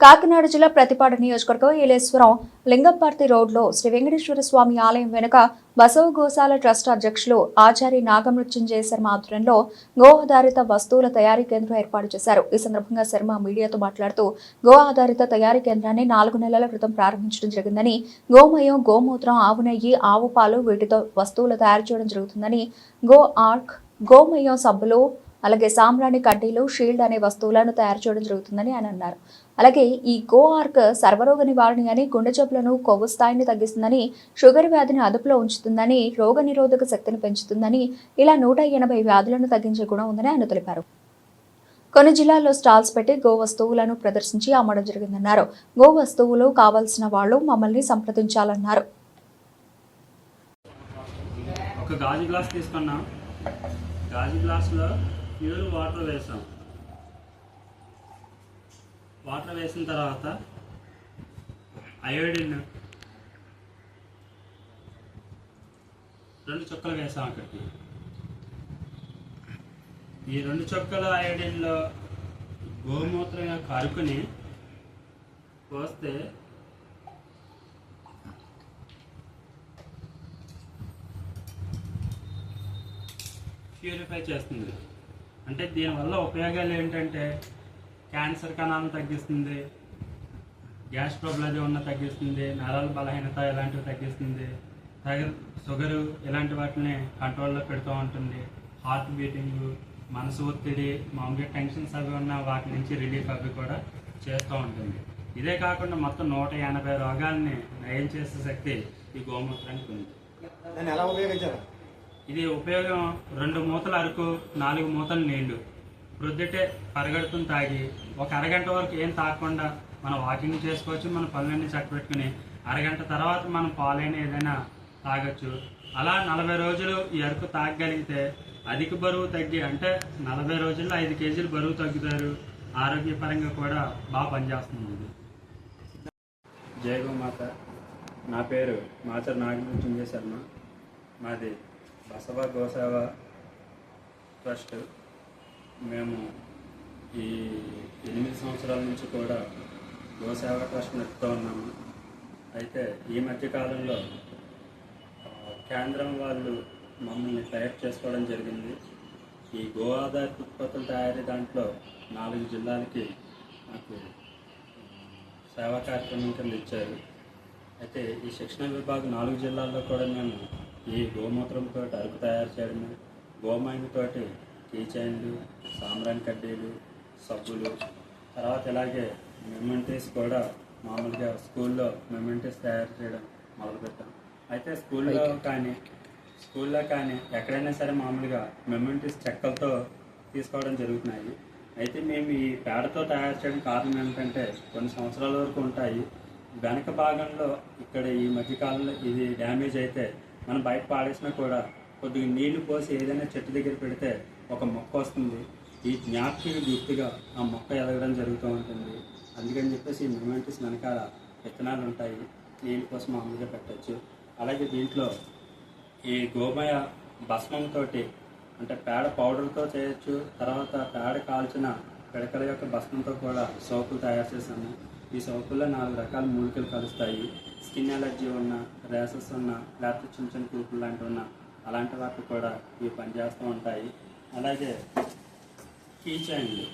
కాకినాడ జిల్లా ప్రతిపాడు నియోజకవర్గం ఏలేశ్వరం లింగంపర్తి రోడ్లో శ్రీ వెంకటేశ్వర స్వామి ఆలయం వెనుక బసవ గోశాల ట్రస్ట్ అధ్యక్షులు ఆచారి నాగమృత్యుంజయ శర్మ ఆధ్వర్యంలో గో ఆధారిత వస్తువుల తయారీ కేంద్రం ఏర్పాటు చేశారు. ఈ సందర్భంగా శర్మ మీడియాతో మాట్లాడుతూ గో ఆధారిత తయారీ కేంద్రాన్ని నాలుగు నెలల క్రితం ప్రారంభించడం జరిగిందని గోమయం గోమూత్రం ఆవు నెయ్యి ఆవు పాలు వీటితో వస్తువులు తయారు చేయడం జరుగుతుందని గో ఆర్క్ గోమయం సబ్బులు అలాగే సాంబ్రాణి కడ్డీలు షీల్డ్ అనే వస్తువులను తయారు చేయడం జరుగుతుందని ఆయన అన్నారు. అలాగే ఈ గో ఆర్క్ సర్వరోగ నివారణ అని గుండె జబ్బులను కొవ్వు స్థాయిని తగ్గిస్తుందని షుగర్ వ్యాధిని అదుపులో ఉంచుతుందని రోగ నిరోధక శక్తిని పెంచుతుందని ఇలా నూట ఎనభై వ్యాధులను తగ్గించే గుణం ఉందని ఆయన తెలిపారు. కొన్ని జిల్లాల్లో స్టాల్స్ పెట్టి గో వస్తువులను ప్రదర్శించి అమ్మడం జరిగిందన్నారు. గో వస్తువులు కావాల్సిన వాళ్ళు మమ్మల్ని సంప్రదించాలన్నారు. ఒక గాజు గ్లాస్ తీసుకున్నాం. గాజు గ్లాసులో ప్యూర్ వాటర్ వేసాం. వాటర్ వేసిన తర్వాత అయోడిన్ రెండు చుక్కలు వేసాం అక్కడికి. ఈ రెండు చుక్కల అయోడిన్లో గోమూత్రంగా కరుకుని పోస్తే ప్యూరిఫై చేస్తుంది. అంటే దీనివల్ల ఉపయోగాలు ఏంటంటే క్యాన్సర్ కణాలను తగ్గిస్తుంది గ్యాస్ ట్రబుల్ అది ఉన్న తగ్గిస్తుంది నరాల బలహీనత ఇలాంటివి తగ్గిస్తుంది తగ షుగరు ఇలాంటి వాటిని కంట్రోల్లో పెడుతూ ఉంటుంది. హార్ట్ బీటింగ్ మనసు ఒత్తిడి మామూలుగా టెన్షన్స్ అవి ఉన్న వాటి నుంచి రిలీఫ్ అవి కూడా చేస్తూ ఉంటుంది. ఇదే కాకుండా మొత్తం నూట ఎనభై రోగాల్ని నయం చేసే శక్తి ఈ గోమూత్రానికి ఉంది. ఎలా ఉపయోగించారు? ఇది ఉపయోగం రెండు మూతల అరకు నాలుగు మూతలు నీళ్ళు. ప్రొద్దుటే పరిగెడుతుని తాగి ఒక అరగంట వరకు ఏం తాగకుండా మనం వాకింగ్ చేసుకోవచ్చు మన పనులన్నీ చక్కబెట్టుకుని అరగంట తర్వాత మనం పాలైన ఏదైనా తాగొచ్చు. అలా నలభై రోజులు ఈ అరకు తాగగలిగితే అధిక బరువు తగ్గి అంటే నలభై రోజుల్లో ఐదు కేజీలు బరువు తగ్గుతారు. ఆరోగ్యపరంగా కూడా బాగా పనిచేస్తుంది జయగోమాత నా పేరు మాచర్ నాగమృత్యుంజయ శర్మ. మాది బసవ గోసేవ ట్రస్ట్. మేము ఈ ఎనిమిది సంవత్సరాల నుంచి కూడా గోసేవ ట్రస్ట్ నడుపుతూ ఉన్నాము. అయితే ఈ మధ్య కాలంలో కేంద్రం వాళ్ళు మమ్మల్ని తయారు చేసుకోవడం జరిగింది. ఈ గో ఆధారిత ఉత్పత్తుల తయారీ దాంట్లో నాలుగు జిల్లాలకి నాకు సేవా కార్యక్రమం కింద ఇచ్చారు. అయితే ఈ శిక్షణ విభాగం నాలుగు జిల్లాల్లో కూడా మేము ఈ గోమూత్రంతో అరకు తయారు చేయడము గోమాయంతోటి కీ చైన్లు సాంబ్రాన్ కడ్డీలు సబ్బులు. తర్వాత ఇలాగే మెమెంటీస్ కూడా మామూలుగా స్కూల్లో మెమెంటీస్ తయారు చేయడం మొదలుపెట్టాం. అయితే స్కూల్లో కానీ స్కూల్లో కానీ ఎక్కడైనా సరే మామూలుగా మెమెంటీస్ చెక్కలతో తీసుకోవడం జరుగుతున్నాయి. అయితే మేము ఈ పేడతో తయారు చేయడం కారణం ఏంటంటే కొన్ని సంవత్సరాల వరకు ఉంటాయి. వెనక భాగంలో ఇక్కడ ఈ మధ్యకాలంలో ఇది డ్యామేజ్ అయితే మనం బయట పాడేసినా కూడా కొద్దిగా నీళ్ళు పోసి ఏదైనా చెట్టు దగ్గర పెడితే ఒక మొక్క వస్తుంది. ఈ జ్ఞాపక గుర్తుగా ఆ మొక్క ఎదగడం జరుగుతూ ఉంటుంది. అందుకని చెప్పేసి ఈ మెమెంటీస్ వెనకాల విత్తనాలు ఉంటాయి. నీళ్ళు కోసం మామూలుగా పెట్టచ్చు. అలాగే దీంట్లో ఈ గోమయ భస్మంతో అంటే పేడ పౌడర్తో చేయొచ్చు. తర్వాత పేడ కాల్చిన పిడకల యొక్క భస్మంతో కూడా సోపులు తయారు చేశాము. ఈ సోపుల్లో నాలుగు రకాల మూలికలు కలుస్తాయి. స్కిన్ ఎలర్జీ ఉన్న రేసెస్ ఉన్న లేకపోతే చిన్న చిన్న కూపులు లాంటివి ఉన్న అలాంటి వాటికి కూడా ఇవి పనిచేస్తూ ఉంటాయి. అలాగే కీ చైన్లు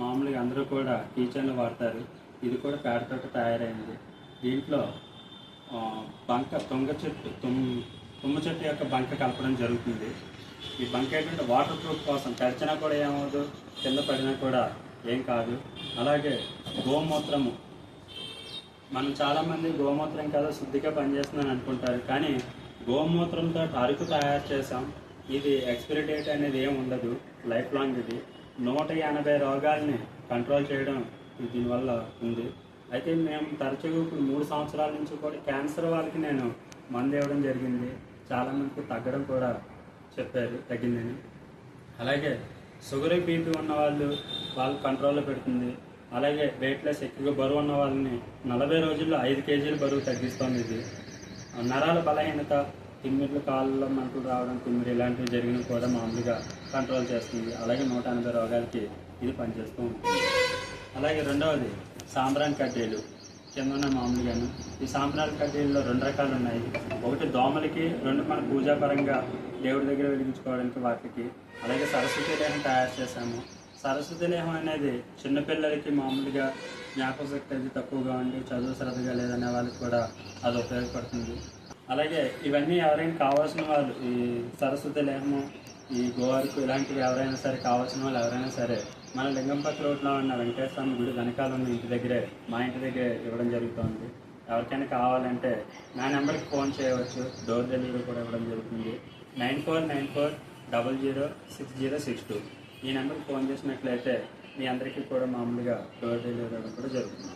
మామూలుగా అందరూ కూడా కీ చైన్లు వాడతారు. ఇది కూడా పేడతో తయారైంది. దీంట్లో బంక తుంగ చెట్టు తుమ్ తుమ్మ చెట్టు యొక్క బంక కలపడం జరుగుతుంది. ఈ బంక ఏంటంటే వాటర్ ప్రూఫ్ కోసం తడిచినా కూడా ఏమవుదు కింద పడినా కూడా ఏం కాదు. అలాగే గోమూత్రము. మనం చాలామంది గోమూత్రం కదా శుద్ధిగా పనిచేస్తుందని అనుకుంటారు కానీ గోమూత్రంతో అరుకు తయారు చేసాం ఇది ఎక్స్పైరీ డేట్ అనేది ఏం ఉండదు లైఫ్ లాంగ్ ఇది. నూట ఎనభై రోగాల్ని కంట్రోల్ చేయడం దీనివల్ల ఉంది. అయితే మేము తరచుగా ఇప్పుడు మూడు సంవత్సరాల నుంచి కూడా క్యాన్సర్ వాళ్ళకి నేను మందు ఇవ్వడం జరిగింది. చాలామందికి తగ్గడం కూడా చెప్పారు తగ్గిందని. అలాగే షుగర్ బీపీ ఉన్న వాళ్ళు వాళ్ళు కంట్రోల్లో పెడుతుంది. అలాగే వెయిట్ లెస్ ఎక్కువగా బరువు ఉన్న వాళ్ళని నలభై రోజుల్లో ఐదు కేజీలు బరువు తగ్గిస్తుంది ఇది. నరాల బలహీనత తిమ్మిర్లు కాళ్ళలో మంటలు రావడం తిమ్మిరి ఇలాంటివి జరిగిన కూడా మామూలుగా కంట్రోల్ చేస్తుంది. అలాగే నూట ఎనభై రోగాలకి ఇది పనిచేస్తూ ఉంటుంది. అలాగే రెండవది సాంబ్రాన్ కడ్డీలు. కింద మామూలుగాను. ఈ సాంబ్రాన్ కడ్డీల్లో రెండు రకాలు ఉన్నాయి. ఒకటి దోమలకి రెండు మన పూజాపరంగా దేవుడి దగ్గర వెలిగించుకోవడానికి వాటికి. అలాగే సరస్వతి లేహం తయారు చేశాము. సరస్వతి లేహం అనేది చిన్నపిల్లలకి మామూలుగా జ్ఞాపకశక్తి అది తక్కువగా ఉండి చదువు శ్రద్ధగా లేదనే వాళ్ళకి కూడా అది ఉపయోగపడుతుంది. అలాగే ఇవన్నీ ఎవరైనా కావాల్సిన వాళ్ళు ఈ సరస్వతి లేము ఈ గోవారికి ఇలాంటివి ఎవరైనా సరే కావాల్సిన వాళ్ళు ఎవరైనా సరే మన లింగంపతి రోడ్లో ఉన్న వెంకటేశ్వర స్వామి గుడి వెనకాల ఉన్న ఇంటి దగ్గరే మా ఇంటి దగ్గరే ఇవ్వడం జరుగుతుంది. ఎవరికైనా కావాలంటే నా నెంబర్కి ఫోన్ చేయవచ్చు డోర్ డెలివరీ కూడా ఇవ్వడం జరుగుతుంది. Nine four nine four double zero six zero six two. ఈ నెంబర్కి ఫోన్ చేసినట్లయితే మీ అందరికీ కూడా మామూలుగా డోర్ డెలివరీ ఇవ్వడం కూడా జరుగుతుంది.